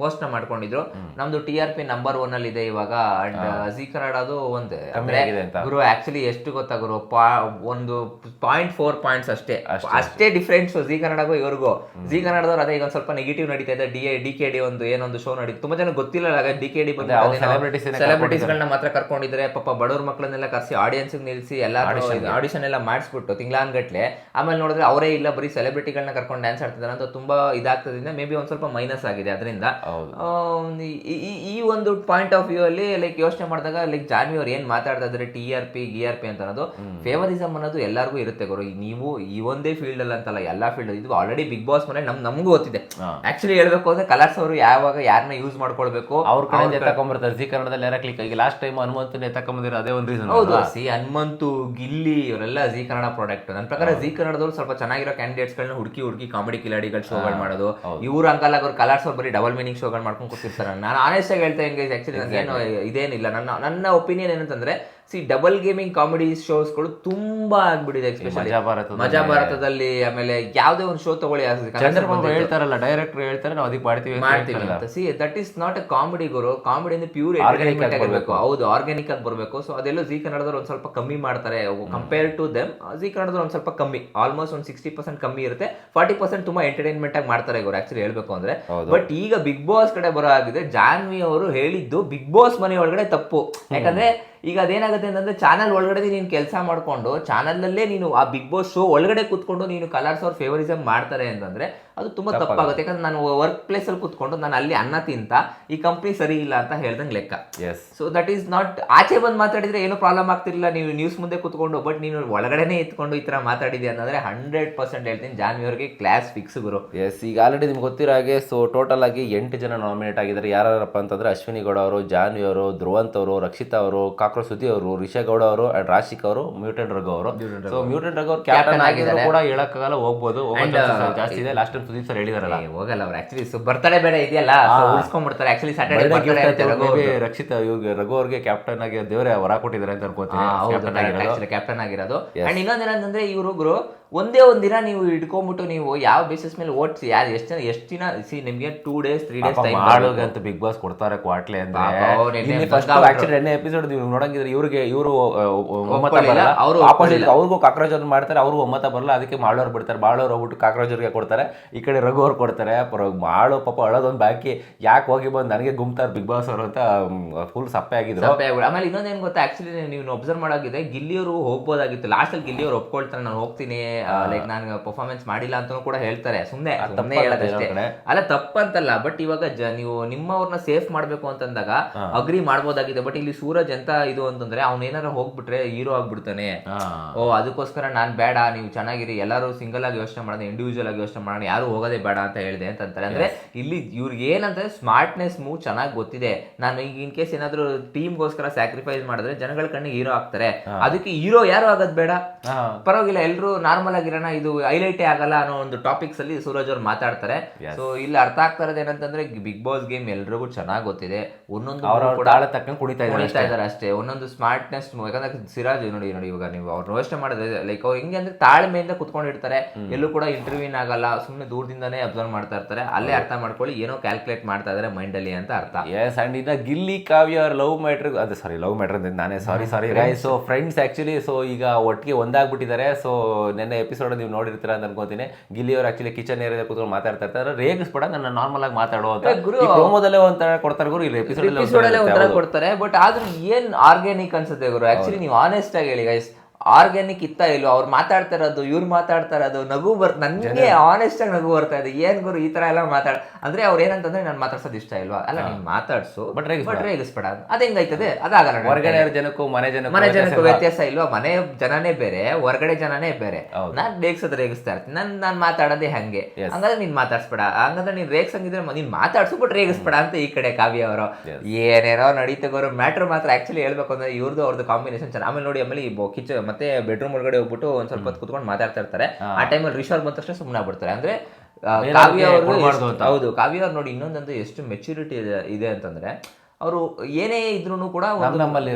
ಪೋಸ್ಟ್ನ ಮಾಡ್ಕೊಂಡಿದ್ರು. ನಮ್ದು T R P number one ಅಲ್ಲಿ ಇದೆ ಇವಾಗ ಅಂಡ್ ಜಿ ಕನ್ನಡದು ಒಂದು. ಗುರು ಆಕ್ಚುಲಿ ಎಷ್ಟು ಗೊತ್ತಾ ಗುರು? ಒಂದು ಪಾಯಿಂಟ್ ಫೋರ್ ಪಾಯಿಂಟ್ಸ್ ಅಷ್ಟೇ. ಅಷ್ಟೇ ಡಿಫ್ರೆನ್ಸ್ ಜಿ ಕನ್ನಡಗೂ ಇವ್ರಿಗೂ. ಜಿ ಕನ್ನಡದವ್ರು ಅದೇ ಈಗ ಒಂದ್ ಸ್ವಲ್ಪ ನೆಗೆಟಿವ್ ನಡೀತಾ ಇದೆ ಡಿ ಡಿ ಕೆ ಡಿ ಒಂದು ಏನೊಂದು ಶೋ ನಡೀತು ತುಂಬಾ ಜನ ಗೊತ್ತಿಲ್ಲ ಡಿ ಕೆ ಡಿ ಸೆಲೆಬ್ರಿಟೀಸ್ ಗಳನ್ನ ಮಾತ್ರ ಕರ್ಕೊಂಡಿದ್ರೆ ಪಾಪ ಬಡವ್ರ ಮಕ್ಕಳನ್ನೆಲ್ಲ ಕರೆಸಿ ಆಡಿಯನ್ಸ್ ನಿಲ್ಸಿ ಎಲ್ಲ ಆಡಿಷನ್ ಎಲ್ಲ ಮಾಡಿಸ್ಬಿಟ್ಟು ತಿಂಗಳಾನ್ಗಟ್ಲೆ ಆಮೇಲೆ ನೋಡಿದ್ರೆ ಅವರೇ ಇಲ್ಲ ಬರೀ ಸೆಲೆಬ್ರಿಟಿಗಳನ್ನ ಕರ್ಕೊಂಡು ಡ್ಯಾನ್ಸ್ ಆಡ್ತಿದ್ದಾರೆ ಅಂತ ತುಂಬಾ ಇದಾಗ್ತದಿಂದ ಮೇ ಬಿ ಒಂದ್ ಸ್ವಲ್ಪ ಮೈನಸ್ ಆಗಿದೆ ಅದರಿಂದ. ಈ ಒಂದು ಪಾಯಿಂಟ್ ಆಫ್ ವ್ಯೂ ಅಲ್ಲಿ ಲೈಕ್ ಯೋಚನೆ ಮಾಡಿದಾಗ ಲೈಕ್ ಜಾನ್ವಿ ಅವ್ರು ಏನ್ ಮಾತಾಡ್ತಾ ಇದ್ರೆ ಟಿ ಆರ್ ಪಿ ಗಿ ಆರ್ ಪಿ ಅಂತ ಅನ್ನೋದು ಫೇವರಿಸಮ್ ಅನ್ನೋದು ಎಲ್ಲರಿಗೂ ಇರುತ್ತೆ ಗುರು. ನೀವು ಈ ಒಂದೇ ಫೀಲ್ಡ್ ಅಲ್ಲಿ ಅಂತಲ್ಲ ಎಲ್ಲಾ ಫೀಲ್ಡ್ ಇದು ಆಲ್ರೆಡಿ ಬಿಗ್ ಬಾಸ್ ಮನೆ ನಮ್ ನಮಗೂ ಗೊತ್ತಿದೆ. ಆಕ್ಚುಲಿ ಹೇಳ್ಬೇಕು ಅಂದ್ರೆ ಕಲರ್ಸ್ ಅವರು ಯಾವಾಗ ಯಾರನ್ನ ಯೂಸ್ ಮಾಡ್ಕೊಳ್ಬೇಕು? ಅವ್ರ ಕಡೆ ತಕೊಂಡ್ಬರ್ತಾರೆ ಜಿ ಕನ್ನಡದಲ್ಲಿ ಯಾರ ಕ್ಲಿಕ್ ಆಗಿ ಲಾಸ್ಟ್ ಟೈಮ್ ಹನುಮಂತನೇ ತಕೊಂಬಂದಿರೋ ಅದೇ ಒಂದು ರೀಸನ್ ಹೌದು. ಸಿ ಹನುಮಂತು ಗಿಲ್ಲಿ ಇವರೆಲ್ಲ ಜಿ ಕನ್ನಡ ಪ್ರಾಡಕ್ಟ್ ನನ್ನ ಪ್ರಕಾರ ಜಿ ಕನ್ನಡದವ್ರು ಸ್ವಲ್ಪ ಚೆನ್ನಾಗಿರೋ ಕ್ಯಾಂಡಿಡೇಟ್ಸ್ ಗಳನ್ನ ಹುಡುಕಿ ಹುಡುಕಿ ಕಾಮಿಡಿ ಕಿಲಾಡಿಗಳು ಶೋಗಳು ಮಾಡೋದು. ಇವ್ರ ಅಂಕಲ್ ಅವ್ರ ಕಲರ್ಸ್ ಅವ್ರು ಬರೀ ಡಬಲ್ ಮೀನಿಂಗ್ ಶೋಗಳು ಮಾಡ್ಕೊಂಡು ಕೂತಿರ್ತಾರೆ. ನಾನು ಆನೆಸ್ಟ್ ಆಗಿ ಹೇಳ್ತಾ ಆಕ್ಚುಲಿ ನನಗೇನು ಇದೇನಿಲ್ಲ. ನನ್ನ ನನ್ನ ಒಪಿನಿಯನ್ ಏನಂತಂದ್ರೆ ಸಿ ಡಬಲ್ ಗೇಮಿಂಗ್ ಕಾಮಿಡಿ ಶೋಸ್ಗಳು ತುಂಬಾ ಆಗ್ಬಿಟ್ಟಿದೆ ಎಸ್ಪೆಷಲಿ ಮಜಾ ಭಾರತ ಮಜಾ ಭಾರತದಲ್ಲಿ ಆಮೇಲೆ ಯಾವುದೇ ಒಂದು ಶೋ ತಗೊಳ್ಳಿ ಚಂದ್ರಬಾಬು ಹೇಳ್ತಾರಲ್ಲ ಡೈರೆಕ್ಟರ್ ಹೇಳ್ತಾರೆ ನಾವು ಅದಕ್ಕೆ ಮಾಡ್ತೀವಿ ಮಾಡ್ತೀವಿ ಅಂತ. See that is not a comedy Guru. Comedy ಅಂದ್ರೆ ಪ್ಯೂರ್ ಎಂಟರ್ಟೈನ್ಮೆಂಟ್ ಆಗಿರ್ಬೇಕು. ಹೌದು ಆರ್ಗ್ಯಾನಿಕ್ ಆಗಿ ಬರಬೇಕು. ಸೊ ಅದೆಲ್ಲ ಜಿ ಕನ್ನಡದವ್ರು ಒಂದ್ ಸ್ವಲ್ಪ ಕಮ್ಮಿ ಮಾಡ್ತಾರೆ. ಕಂಪೇರ್ ಟು ದೆಮ್ ಜಿ ಕನ್ನಡದವ್ರು ಒಂದ್ ಸ್ವಲ್ಪ ಕಮ್ಮಿ. ಆಲ್ಮೋಸ್ಟ್ ಒಂದ್ ಸಿಕ್ಸ್ಟಿ ಪರ್ಸೆಂಟ್ ಕಮ್ಮಿ ಇರುತ್ತೆ. ಫಾರ್ಟಿ ಪರ್ಸೆಂಟ್ ತುಂಬಾ ಎಂಟರ್ಟೈನ್ಮೆಂಟ್ ಆಗಿ ಮಾಡ್ತಾರೆ ಇವರು ಆಕ್ಚುಲಿ ಹೇಳ್ಬೇಕು ಅಂದ್ರೆ. ಬಟ್ ಈಗ ಬಿಗ್ ಬಾಸ್ ಕಡೆ ಬರೋ ಆಗಿದೆ ಜಾನ್ವಿ ಅವರು ಹೇಳಿದ್ದು ಬಿಗ್ ಬಾಸ್ ಮನೆ ಒಳಗಡೆ ತಪ್ಪು. ಯಾಕಂದ್ರೆ ಈಗ ಅದೇನಾಗುತ್ತೆ ಅಂತಂದ್ರೆ ಚಾನಲ್ ಒಳಗಡೆ ನೀನು ಕೆಲಸ ಮಾಡಿಕೊಂಡು ಚಾನಲ್ನಲ್ಲೇ ನೀನು ಆ ಬಿಗ್ ಬಾಸ್ ಶೋ ಒಳಗಡೆ ಕೂತ್ಕೊಂಡು ನೀನು ಕಲರ್ಸ್ ಅವ್ರ ಫೇವರಿಸಮ್ ಮಾಡ್ತಾರೆ ಅಂತಂದ್ರೆ ಅದು ತುಂಬ ತಪ್ಪಾಗುತ್ತೆ. ಯಾಕಂದ್ರೆ ನಾನು ವರ್ಕ್ ಪ್ಲೇಸಲ್ಲಿ ಕುತ್ಕೊಂಡು ನಾನು ಅಲ್ಲಿ ಅನ್ನ ತಿಂತ ಈ ಕಂಪ್ನಿ ಸರಿ ಇಲ್ಲ ಅಂತ ಹೇಳ್ದಂಗೆ ಲೆಕ್ಕ. Yes so that is not ಆಚೆ ಬಂದು ಮಾತಾಡಿದ್ರೆ ಏನು ಪ್ರಾಬ್ಲಮ್ ಆಗ್ತಿರಲಿಲ್ಲ. ನೀವು ನ್ಯೂಸ್ ಮುಂದೆ ಕುತ್ಕೊಂಡು ಬಟ್ ನೀನು ಒಳಗಡೆನೆ ಇತ್ಕೊಂಡು ಈ ತರ ಮಾತಾಡಿದೆ ಅಂತಂದ್ರೆ ಹಂಡ್ರೆಡ್ ಪರ್ಸೆಂಟ್ ಹೇಳ್ತೀನಿ. ಜಾನ್ವಿ ಅವ್ರಿಗೆ ಕ್ಲಾಸ್ ಫಿಕ್ಸ್ ಗುರು. ಎಸ್ ಈಗ ಆಲ್ರೆಡಿ ನಿಮ್ಗೆ ಗೊತ್ತಿರೋ ಹಾಗೆ ಸೊ ಟೋಟಲ್ ಆಗಿ ಎಂಟು ಜನ ನಾಮಿನೇಟ್ ಆಗಿದ್ದಾರೆ. ಯಾರಪ್ಪ ಅಂತಂದ್ರೆ ಅಶ್ವಿನಿ ಗೌಡ ಅವರು ಜಾನ್ವಿ ಅವರು ಧ್ರುವಂತ್ ಅವರು ರಕ್ಷಿತಾ ಅವರು ಕಾಕ್ರ ಸುದ್ದಿ ಅವರು ರಿಷಾ ಗೌಡ ಅವರು ಅಂಡ್ ರಾಶಿಕ್ ಅವರು ಮ್ಯೂಟೆಂಟ್ ರಘು ಅವರು. ಸೊ ಮ್ಯೂಟೆಂಟ್ ರಘು ಅವರು. ಕ್ಯಾಪ್ಟನ್ ಆಗಿದ್ರು ಕೂಡ ಹೇಳಕ್ಕಾಗಲ್ಲ ಹೋಗ್ಬೋದು. ಹೋಗೋ ಜಾಸ್ತಿ ಇದೆ. ಲಾಸ್ಟ್ ಟೈಮ್ ಸುದೀಪ್ ಸರ್ ಹೇಳಿದಾರಲ್ಲ. ಹೋಗಲ್ಲ ಅವ್ರು. ಆಕ್ಚುಲಿ ಬರ್ತಾರೆ ಬೇರೆ ಇದೆಯಲ್ಲ ಉಳಿಸ್ಕೊಂಡ್ಬಿಡ್ತಾರೆ. ಆಕ್ಚುಲಿ ಸ್ಯಾಟರ್ಡೆ ರಕ್ಷಿತ ಇವ್ರಿಗೆ ರಘು ಅವ್ರಿಗೆ ಕ್ಯಾಪ್ಟನ್ ಆಗಿ ದೇವರೇ ಹೊರ ಕೊಟ್ಟಿದ್ದಾರೆ ಅಂತ ಅನ್ಕೋತೀನಿ. ಕ್ಯಾಪ್ಟನ್ ಆಗಿರೋದು. ಅಂಡ್ ಇನ್ನೊಂದ್ ಏನಂತಂದ್ರೆ ಇವರು ಗುರು ಒಂದೇ ಒಂದ್ ದಿನ ನೀವು ಇಟ್ಕೊಂಡ್ಬಿಟ್ಟು ನೀವು ಯಾವ ಬೇಸಿಸ್ ಮೇಲೆ ಓಟ್ಸಿ ಯಾರು ಎಷ್ಟು ಜನ ಎಷ್ಟು ದಿನ ಸಿ ನಿಮಗೆ two days three days time ಅಂತ ಬಿಗ್ ಬಾಸ್ ಕೊಡ್ತಾರೆ ಕ್ವಾಟ್ಲೆ ಅಂದ್ರೆ. ಅವ್ರು ಫಸ್ಟ್ ಆಕ್ಚುಲಿ ಎಣ್ಣೆ ಎಪಿಸೋಡ್ ನೀವು ನೋಡಂಗಿದ್ರೆ ಇವ್ರಿಗೆ ಇವರು ಒಮ್ಮತ ಅವರು ಆಪೋಸಿಟ್ ಅವ್ರಿಗೂ ಕಾಕ್ರೋಚ್ ಅವ್ರು ಮಾಡ್ತಾರೆ ಅವರು ಒಮ್ಮತ ಬರಲ್ಲ ಅದಕ್ಕೆ ಮಾಡೋರು ಬಿಡ್ತಾರೆ. ಬಾಳೋರು ಹೋಗ್ಬಿಟ್ಟು ಕಾಕ್ರೋಚ್ ಅವ್ರಿಗೆ ಕೊಡ್ತಾರೆ ಈ ಕಡೆ ರಘು ಅವ್ರು ಕೊಡ್ತಾರೆ. ಮಾಡು ಪಾಪ ಅಳೋದೊಂದು ಬಾಕಿ. ಯಾಕೆ ಹೋಗಿ ಬಂದು ನನಗೆ ಗುಮ್ತಾರೆ ಬಿಗ್ ಬಾಸ್ ಅವರು ಅಂತ ಫುಲ್ ಸಪ್ಪೆ ಆಗಿದ್ರು. ಆಮೇಲೆ ಇನ್ನೊಂದೇನು ಗೊತ್ತಾ ಆಕ್ಚುಲಿ ನೀವು ಅಬ್ಸರ್ವ್ ಮಾಡಾಗಿದೆ ಗಿಲ್ಲಿಯವರು ಹೋಗ್ಬೋದಾಗಿತ್ತು. ಲಾಸ್ಟಲ್ಲಿ ಗಿಲ್ಲಿಯವರು ಒಪ್ಕೊಳ್ತಾರೆ ನಾನು ಹೋಗ್ತೀನಿ ಲೈಕ್ ನಾನು ಪರ್ಫಾರ್ಮೆನ್ಸ್ ಮಾಡಿಲ್ಲ ಅಂತ ಕೂಡ ಹೇಳ್ತಾರೆ. ಸುಮ್ಮನೆ ಹೇಳೋದಷ್ಟೇ ಅಲ್ಲ ತಪ್ಪಂತಲ್ಲ ಬಟ್ ಇವಾಗ ನೀವು ನಿಮ್ಮವ್ರನ್ನ ಸೇಫ್ ಮಾಡ್ಬೇಕು ಅಂತಂದಾಗ ಅಗ್ರಿ ಮಾಡ್ಬೋದಾಗಿದೆ. ಬಟ್ ಇಲ್ಲಿ ಸೂರಜ್ ಎಂತ ಇದು ಅಂತಂದ್ರೆ ಅವ್ನ ಏನಾರ ಹೋಗ್ಬಿಟ್ರೆ ಹೀರೋ ಆಗ್ಬಿಡ್ತಾನೆ. ಓ ಅದಕ್ಕೋಸ್ಕರ ನಾನ್ ಬೇಡ ನೀವು ಚೆನ್ನಾಗಿರಿ ಎಲ್ಲರೂ ಸಿಂಗಲ್ ಆಗಿ ಯೋಚನೆ ಮಾಡೋದು ಇಂಡಿವಿಜುವಲ್ ಆಗಿ ಯೋಚನೆ ಮಾಡೋಣ ಯಾರು ಹೋಗೋದೇ ಬೇಡ ಅಂತ ಹೇಳಿದೆ ಅಂತಂತಾರೆ. ಅಂದ್ರೆ ಇಲ್ಲಿ ಇವ್ರಿಗೆ ಏನಂತಂದ್ರೆ ಸ್ಮಾರ್ಟ್ನೆಸ್ ಮೂವ್ ಚೆನ್ನಾಗಿ ಗೊತ್ತಿದೆ. ನಾನು ಈಗ ಇನ್ ಕೇಸ್ ಏನಾದ್ರು ಟೀಮ್ಗೋಸ್ಕರ ಸ್ಯಾಕ್ರಿಫೈಸ್ ಮಾಡಿದ್ರೆ ಜನಗಳ ಕಣ್ಣಿಗೆ ಹೀರೋ ಆಗ್ತಾರೆ. ಅದಕ್ಕೆ ಹೀರೋ ಯಾರು ಆಗೋದ್ ಬೇಡ. ಪರವಾಗಿಲ್ಲ ಎಲ್ಲರೂ ನಾರ್ಮಲ್ ಆಗಿರೋಣ ಇದು ಹೈಲೈಟೇ ಆಗಲ್ಲ ಅನ್ನೋ ಒಂದು ಟಾಪಿಕ್ಸ್ ಅಲ್ಲಿ ಸೂರಜ್ ಅವ್ರು ಮಾತಾಡ್ತಾರೆ. ಸೊ ಇಲ್ಲಿ ಅರ್ಥ ಆಗ್ತಾ ಇರೋದು ಏನಂತಂದ್ರೆ ಬಿಗ್ ಬಾಸ್ ಗೇಮ್ ಎಲ್ರಿಗೂ ಚೆನ್ನಾಗಿ ಗೊತ್ತಿದೆ. ಒಂದೊಂದು ಅವ್ರವ್ರ ಕೂಡ ತಾಳ ತಕ್ಕಂಗೆ ಕುಣಿತಾ ಇದ್ದಾರೆ ಅಷ್ಟೇ. ಒಂದೊಂದು ಸ್ಮಾರ್ಟ್ನೆಸ್ ಯಾಕಂದ್ರೆ ಸಿರಾಜ್ ನೋಡಿ ನೋಡಿ ಇವಾಗ ನೀವು ಅವ್ರು ಯೋಚನೆ ಮಾಡಿದ್ರೆ ಲೈಕ್ ಅವ್ರು ಹೆಂಗೆ ಅಂದ್ರೆ ತಾಳ್ಮೆಯಿಂದ ಕುತ್ಕೊಂಡಿರ್ತಾರೆ ಎಲ್ಲೂ ಕೂಡ ಇಂಟರ್ವ್ಯೂನ್ ಆಗಲ್ಲ ಸುಮ್ಮನೆ ದೂರದಿಂದಾನೇ ಅಬ್ಸರ್ವ್ ಮಾಡ್ತಾ ಇರ್ತಾರೆ. ಅಲ್ಲೇ ಅರ್ಥ ಮಾಡ್ಕೊಳ್ಳಿ ಏನೋ ಕ್ಯಾಲ್ಕುಲೇಟ್ ಮಾಡ್ತಾ ಇದಾರೆ ಮೈಂಡ್ ಅಲ್ಲಿ ಅಂತ ಅರ್ಥ. ಎಸ್ ಅಂಡ್ ಇನ್ನ ಗಿಲ್ಲಿ ಕಾವ್ಯ ಲವ್ ಮ್ಯಾಟ್ರ್ ಅದು ಸಾರಿ ಲವ್ ಮ್ಯಾಟ್ರ್ ನಾನೇ sorry sorry so friends actually so ಈಗ ಒಟ್ಟಿಗೆ ಒಂದಾಗ್ಬಿಟ್ಟಿದ್ದಾರೆ. ಸೊ ನೆನ್ನೆ ಎಪಿಸೋಡ್ ನೀವು ನೋಡಿರ್ತೀರ ಅಂತ ಅನ್ಕೋತೀನಿ. ಗಿಲ್ಲಿ ಅವ್ರು ಆಕ್ಚುಲಿ ಕಿಚನ್ ಏರಿಯಾದ ಕೂತ್ಕೊಂಡು ಮಾತಾಡ್ತಾ ಇರ್ತಾರೆ. ರೇಗಿಸ್ಬೇಡ ನನ್ನ ನಾರ್ಮಲ್ ಆಗಿ ಮಾತಾಡೋ ಅಂತ. ಪ್ರೋಮೋದಲ್ಲೇ ಒಂಥರ ಕೊಡ್ತಾರೆ ಗುರು ಇಲ್ಲಿ ಎಪಿಸೋಡ್ ಕೊಡ್ತಾರೆ ಬಟ್ ಆದ್ರೂ ಏನ್ ಆರ್ಗ್ಯಾನಿಕ್ ಅನ್ಸುತ್ತೆ ಗುರು? ಆಕ್ಚುಲಿ ನೀವು ಆನೆಸ್ಟ್ ಆಗಿ ಹೇಳಿ ಗೈಸ್ ಆರ್ಗ್ಯಾನಿಕ್ ಇತ್ತ ಇಲ್ವೋ ಅವ್ರು ಮಾತಾಡ್ತಾ ಇರೋದು ಇವ್ರು ಮಾತಾಡ್ತಾ ಇರೋದು ನಗು ಬರ್ ನನ್ಗೆ ಆನೆಸ್ಟ್ ಆಗಿ ನಗು ಬರ್ತಾ ಇದೆ. ಏನ್ ಗುರು ಈ ತರ ಎಲ್ಲ ಮಾತಾಡ್ ಅಂದ್ರೆ ಅವ್ರು ಏನಂತಂದ್ರೆ ನಾನು ಮಾತಾಡ್ಸೋದು ಇಷ್ಟ ಇಲ್ವಾ? ಅಲ್ಲ ನೀನ್ ಮಾತಾಡ್ಸು. ಬಟ್. ಬಟ್ ರೇಗಿಸ್ಬೇಡ. ಅದ್ ಹೆಂಗೈತದೆ ಅದಾಗಲ್ಲ ಹೊರಗಡೆ ಜನಕ್ಕೂ ಮನೆ ಜನ ಮನೆ ವ್ಯತ್ಯಾಸ ಜನಕ್ಕೂ ಇಲ್ವಾ? ವ್ಯತ್ಯಾಸ ಇಲ್ವಾ? ಮನೆ ಜನನೇ ಬೇರೆ ಹೊರಗಡೆ ಜನನೇ ಬೇರೆ. ನಾನ್ ರೇಗ್ಸೋದ್ ರೇಗಿಸ್ತಾ ಇರ್ತೀನಿ. ನನ್ ನಾನ್ ಮಾತಾಡೋದೇ ಹಂಗೆ. ಹಂಗಂದ್ರೆ ನೀನ್ ಮಾತಾಡ್ಸ್ಬೇಡ. ಹಂಗಂದ್ರೆ ನೀನ್ ರೇಗ್ಸಂಗಿದ್ರೆ ನೀನ್ ಮಾತಾಡ್ಸು ಬಟ್ ರೇಗಿಸ್ಬೇಡ ಅಂತ ಈ ಕಡೆ ಕಾವ್ಯ ಅವರು. ಏನೇನೋ ನಡೀತಗೋರು ಮ್ಯಾಟ್ರ್ ಮಾತ್ರ ಆಕ್ಚುಲಿ ಹೇಳ್ಬೇಕು ಅಂದ್ರೆ ಇವ್ರದ್ದು ಅವ್ರದ್ದು ಕಾಂಬಿನೇಷನ್ ಚೆನ್ನಾಗಿ ಆಮೇಲೆ ನೋಡಿ ಆಮೇಲೆ ಈ ಕಿಚ ಮತ್ತೆ ಬೆಡ್ರೂಮ್ ಒಳಗಡೆ ಹೋಗ್ಬಿಟ್ಟು ಒಂದ್ ಸ್ವಲ್ಪ ಹೊತ್ತು ಕುತ್ಕೊಂಡು ಮಾತಾಡ್ತಾ ಇರ್ತಾರೆ. ಆ ಟೈಮಲ್ಲಿ ರಿಷಾರ್ ಬಂದ ತಕ್ಷಣ ಸುಮ್ಮನೆ ಆಗ್ಬಿಡ್ತಾರೆ. ಅಂದ್ರೆ ಕಾವ್ಯ ಅವರು. ಹೌದು ಕಾವ್ಯ ಅವ್ರು ನೋಡಿ ಇನ್ನೊಂದಂತೂ ಎಷ್ಟು ಮೆಚುರಿಟಿ ಇದೆ ಅಂತಂದ್ರೆ ಅವರು ಏನೇ ಇದ್ರು ಕೂಡ ನಮ್ಮಲ್ಲಿ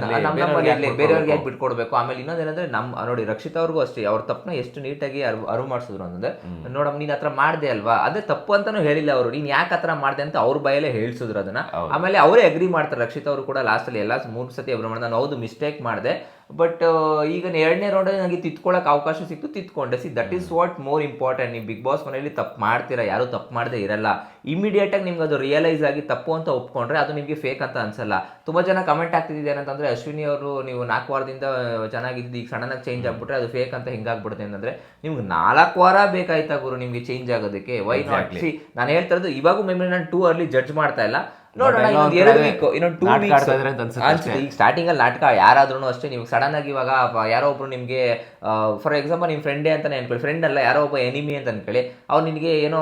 ಬೇರೆಯವ್ರಿಗೆ ಯಾಕ್ ಬಿಟ್ಕೊಡ್ಬೇಕು? ಆಮೇಲೆ ಇನ್ನೊಂದೇನಂದ್ರೆ ನಮ್ಮ ನೋಡಿ ರಕ್ಷಿತ ಅವ್ರಿಗೂ ಅಷ್ಟೇ ಅವ್ರ ತಪ್ಪನ್ನ ಎಷ್ಟು ನೀಟಾಗಿ ಅರಿವು ಅರಿವು ಮಾಡಿಸಿದ್ರು ಅಂತಂದ್ರೆ ನೋಡಮ್ ನೀನ್ ಹತ್ರ ಮಾಡ್ದೆ ಅಲ್ವಾ? ಅದೇ ತಪ್ಪು ಅಂತಾನು ಹೇಳಿಲ್ಲ ಅವರು. ನೀನ್ ಯಾಕೆ ಹತ್ರ ಮಾಡ್ದೆ ಅಂತ ಅವ್ರ ಬಾಯಲ್ಲೇ ಹೇಳ್ಸಿದ್ರು ಅದನ್ನ. ಆಮೇಲೆ ಅವರೇ ಅಗ್ರಿ ಮಾಡ್ತಾರೆ. ರಕ್ಷಿತ ಅವರು ಕೂಡ ಲಾಸ್ಟ್ ಅಲ್ಲಿ ಎಲ್ಲ ಮೂರು ಸತಿ ಅವ್ರು ಮಾಡಿದ ನಾನು ಹೌದು ಮಿಸ್ಟೇಕ್ ಮಾಡಿದೆ. ಬಟ್ ಈಗ ಎರಡನೇ ರೌಂಡಲ್ಲಿ ನನಗೆ ತಿತ್ಕೊಳ್ಳೋಕೆ ಅವಕಾಶ ಸಿಕ್ತು ತಿತ್ಕೊಂಡೆ. See that is what more important ನೀವು ಬಿಗ್ ಬಾಸ್ ಮನೆಯಲ್ಲಿ ತಪ್ಪು ಮಾಡ್ತೀರಾ ಯಾರು ತಪ್ಪು ಮಾಡದೆ ಇರಲ್ಲ. ಇಮಿಡಿಯೇಟಾಗಿ ನಿಮ್ಗೆ ಅದು ರಿಯಲೈಸ್ ಆಗಿ ತಪ್ಪು ಅಂತ ಒಪ್ಕೊಂಡ್ರೆ ಅದು ನಿಮಗೆ ಫೇಕ್ ಅಂತ ಅನ್ಸಲ್ಲ. ತುಂಬ ಜನ ಕಮೆಂಟ್ ಆಗ್ತಿದ್ದೆ ಏನಂತಂದ್ರೆ ಅಶ್ವಿನಿ ಅವರು ನೀವು ನಾಲ್ಕು ವಾರದಿಂದ ಚೆನ್ನಾಗಿದ್ದು ಈಗ ಸಡನ್ನಾಗಿ ಚೇಂಜ್ ಆಗ್ಬಿಟ್ರೆ ಅದು ಫೇಕ್ ಅಂತ ಹೆಂಗಾಗ್ಬಿಡುತ್ತೆ ಅಂತಂದ್ರೆ ನಿಮ್ಗೆ ನಾಲ್ಕು ವಾರ ಬೇಕಾಯ್ತಾ ಗುರು ನಿಮಗೆ ಚೇಂಜ್ ಆಗೋದಕ್ಕೆ? ವೈ ನಾಟ್ ಸಿ ನಾನು ಹೇಳ್ತಾ ಇರೋದು ಇವಾಗೂ ಮೇಬಿ ನಾನು ಟೂ ಅರ್ಲಿ ಜಡ್ಜ್ ಮಾಡ್ತಾ ಇಲ್ಲ. ನೋಡೋಣ ಇನ್ನೊಂದು ಒಂದ್ ಎರಡು ವೀಕ್ ಇನ್ನೊಂದು ಟೂ ವೀಕ್ಸ್ ಆಡ್ತಾ ಇದಾರೆ ಅಂತ ಅನ್ಸುತ್ತೆ ಅನ್ಸುತ್ತೆ ಈಗ ಸ್ಟಾರ್ಟಿಂಗ್ ಅಲ್ಲಿ ನಾಟಕ ಯಾರಾದ್ರೂ ಅಷ್ಟೇ ನೀವು ಸಡನ್ ಆಗಿ ಇವಾಗ ಯಾರೋ ಒಬ್ರು ನಿಮ್ಗೆ ಫಾರ್ ಎಕ್ಸಾಂಪಲ್ ನಿಮ್ ಫ್ರೆಂಡೇ ಅಂತಾನೆ ಅನ್ಕೊಳ್ಳಿ. ಫ್ರೆಂಡ್ ಅಲ್ಲ ಯಾರೋ ಒಬ್ಬ ಎನಿಮಿ ಅಂತ ಅನ್ಕೊಳ್ಳಿ. ಅವ್ರು ನಿನಗೆ ಏನೋ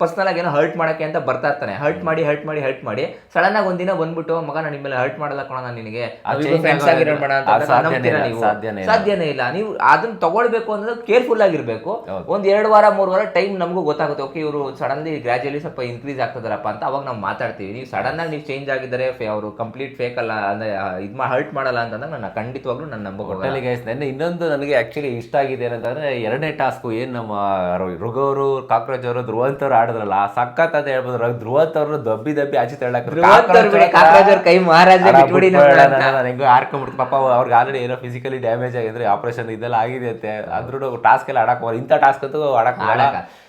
ಪರ್ಸನಲ್ ಆಗಿ ಏನೋ ಹರ್ಟ್ ಮಾಡಕ್ಕೆ ಅಂತ ಬರ್ತಾ ಇರ್ತಾನೆ. ಹರ್ಟ್ ಮಾಡಿ ಹರ್ಟ್ ಮಾಡಿ ಹರ್ಟ್ ಮಾಡಿ ಸಡನ್ ಆಗಿ ಒಂದಿನ ಬಂದ್ಬಿಟ್ಟು ಮಗ ನಾನು ನಿಮ್ಮಲ್ಲಿ ಹರ್ಟ್ ಮಾಡಲ್ಲ ಕೊಡೋಣ ನಾನು ನಿನಗೆ. ಸಾಧ್ಯನೇ ಇಲ್ಲ, ನೀವು? ಅದನ್ನ ತಗೊಳ್ಬೇಕು ಅಂದ್ರೆ ಕೇರ್ಫುಲ್ ಆಗಿರ್ಬೇಕು. ಒಂದ್ ಎರಡು ವಾರ ಮೂರು ವಾರ ಟೈಮ್ ನಮಗೂ ಗೊತ್ತಾಗುತ್ತೆ. ಓಕೆ ಇವರು ಸಡನ್ಲಿ ಗ್ರಾಜುಯಲಿ ಸ್ವಲ್ಪ ಇನ್ಕ್ರೀಸ್ ಆಗ್ತದಾರಪ್ಪ ಅಂತ. ಅವಾಗ ನಾವು ಮಾತಾಡ್ತೀವಿ. ನೀವು ಸಡನ್ ಆಗಿ ನೀವು ಚೇಂಜ್ ಆಗಿದ್ದಾರೆ ಅವರು ಕಂಪ್ಲೀಟ್ ಫೇಕ್ ಅಲ್ಲ ಅಂದ್ರೆ ಇದು ಮಾ ಹರ್ಟ್ ಮಾಡಲ್ಲ ಅಂತಂದ್ರೆ ನಾನು ಖಂಡಿತವಾಗ್ಲೂ ನನ್ನ ಒಟ್ಟಲ್ಲಿ ಗೈಸ್ ನೆನ್ನೆ ಇನ್ನೊಂದು ನನಗೆ ಆಕ್ಚುಲಿ ಇಷ್ಟ ಆಗಿದೆ ಏನಂತಂದರೆ ಎರಡನೇ ಟಾಸ್ಕ್ ಏನು ನಮ್ಮ ಋಗವರು ಕಾಕ್ರೋಚ್ ಅವರು ಧ್ರುವಂತ್ ಅವರು ಆಡಿದ್ರಲ್ಲ ಸಖತ್ ಅಂತ ಹೇಳ್ಬೋದು. ಧ್ರುವಂತ್ ಅವರು ದಬ್ಬಿ ದಬ್ಬಿ ಆಚೆ ತಳ್ಳಕ್ ಧ್ರುವಂತ್ ಅವ್ರು ಬಿಡಿ, ಕಾಕ್ರೋಚ್ ಅವ್ರ ಕೈ ಮಹಾರಾಜ. ಹೆಂಗೋ ಪಾಪ ಅವ್ರಿಗೆ ಆಲ್ರೆಡಿ ಏನೋ ಫಿಸಿಕಲಿ ಡ್ಯಾಮೇಜ್ ಆಗಿದ್ರೆ ಆಪರೇಷನ್ ಇದೆಲ್ಲ ಆಗಿದೆ ಅಂತೆ. ಅದ್ರೂ ಟಾಸ್ಕ್ ಎಲ್ಲ ಆಡಕ್ ಇಂಥ ಟಾಸ್ಕ್ ಅಂತೂ ಆಡಕ್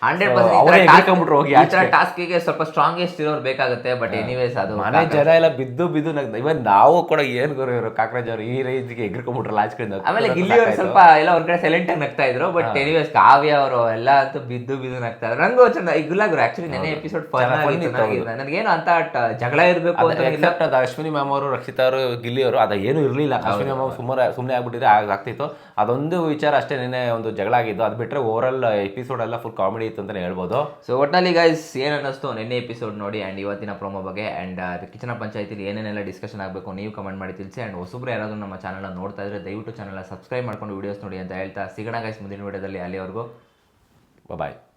ಹಂಡ್ರೆಡ್ ಪರ್ಸೆಂಟ್ ಹೋಗಿ. ಟಾಸ್ಕಿಗೆ ಸ್ವಲ್ಪ ಸ್ಟ್ರಾಂಗೆಸ್ಟ್ ಇರೋರು ಬೇಕಾಗುತ್ತೆ ಬಟ್ ಎನಿವೇಸ್ ಅದು ಮನೆ ಜನ ಎಲ್ಲ ಬಿದ್ದು ಬಿದ್ದು ನಗ್ ಇವನ್ ನಾವು ಕೂಡ ಏನ್ ಗುರು ಇವರು ಕಾಕ್ರೆಜ್ ಅವರು ಈ ರೇಂಜ್ಗೆ ಎಗ್ರಿಕೊಂಡ್ಬಿಟ್ರಲ್ಲ ಕಡೆ ಆಮೇಲೆ ಗಿಲ್ಲಿ ಅವ್ರು ಸ್ವಲ್ಪ ಎಲ್ಲ ಒಂದ್ ಕಡೆ ಸೈಲೆಂಟ್ ಆಗಿ ನಗ್ತಾ ಇದ್ರು ಬಟ್ ಎನಿವೇಸ್ ಕಾವ್ಯ ಅವರು ಎಲ್ಲ ಅಂತೂ ಬಿದ್ದು ಬಿದ್ದು ನಗ್ತಾ ಇದ್ರು. ನಂಗೂ ಚಂದ ಈ ಗುಲಾಗ್ರು ಆಕ್ಚುಲಿ ನೆನೆ ಎಪಿಸೋಡ್ ಫನ್ ನನಗೇನು ಅಂತ ಜಗಳ ಇರಬೇಕು ಅಂತ ಅದು ಅಶ್ವಿನಿ ಮ್ಯಾಮ್ ಅವರು ರಕ್ಷಿತಾ ಅವರು ಗಿಲ್ಲಿ ಅವರು ಅದ ಏನು ಇರಲಿಲ್ಲ. ಅಶ್ವಿನಿ ಮ್ಯಾಮ್ ಸುಮಾರು ಸುಮ್ಮನೆ ಆಗ್ಬಿಟ್ಟಿದ್ರೆ ಆಗ ಆಗ್ತಿತ್ತು. ಅದೊಂದು ವಿಚಾರ ಅಷ್ಟೇ ನಿನ್ನೆ ಒಂದು ಜಗಳ ಆಗಿದ್ದು. ಅದು ಬಿಟ್ಟರೆ ಓವರಲ್ ಎಪಿಸೋಡ್ ಎಲ್ಲ ಫುಲ್ ಕಾಮಿಡಿ ಇತ್ತು ಅಂತಾನೆ ಹೇಳ್ಬೋದು. ಸೊ ಒಟ್ನಲ್ಲಿ ಗೈಸ್ ಏನ್ ಅನ್ನಿಸ್ತು? ನಿನ್ನೆ ಎಪಿಸೋಡ್ ನೋಡಿ ಇವತ್ತಿನ ಪ್ರೋಮೋ ಬಗ್ಗೆ ಅಂಡ್ ಕಿಚನ ಪಂಚಾಯತಿಲಿ ಏನೇನೆಲ್ಲ ಡಿಸ್ಕಷನ್ ಆಗಬೇಕು ನೀವು ಕಮೆಂಟ್ ಮಾಡಿ ತಿಳಿಸಿ ಆ್ಯಂಡ್ ಹೊಸಬ್ರು ಯಾರಾದರೂ ನಮ್ಮ ಚಾನಲ್ ನೋಡ್ತಾ ಇದ್ರೆ ದಯವಿಟ್ಟು ಚಾನಲ್ ಸಬ್ಸ್ಕ್ರೈಬ್ ಮಾಡ್ಕೊಂಡು ವೀಡಿಯೋಸ್ ನೋಡಿ ಅಂತ ಹೇಳ್ತಾ ಸಿಗೋಣ ಗೈಸ್ ಮುಂದಿನ ವೀಡಿಯೋದಲ್ಲಿ ಅಲ್ಲಿವರೆಗೂ. ಬಾಯ್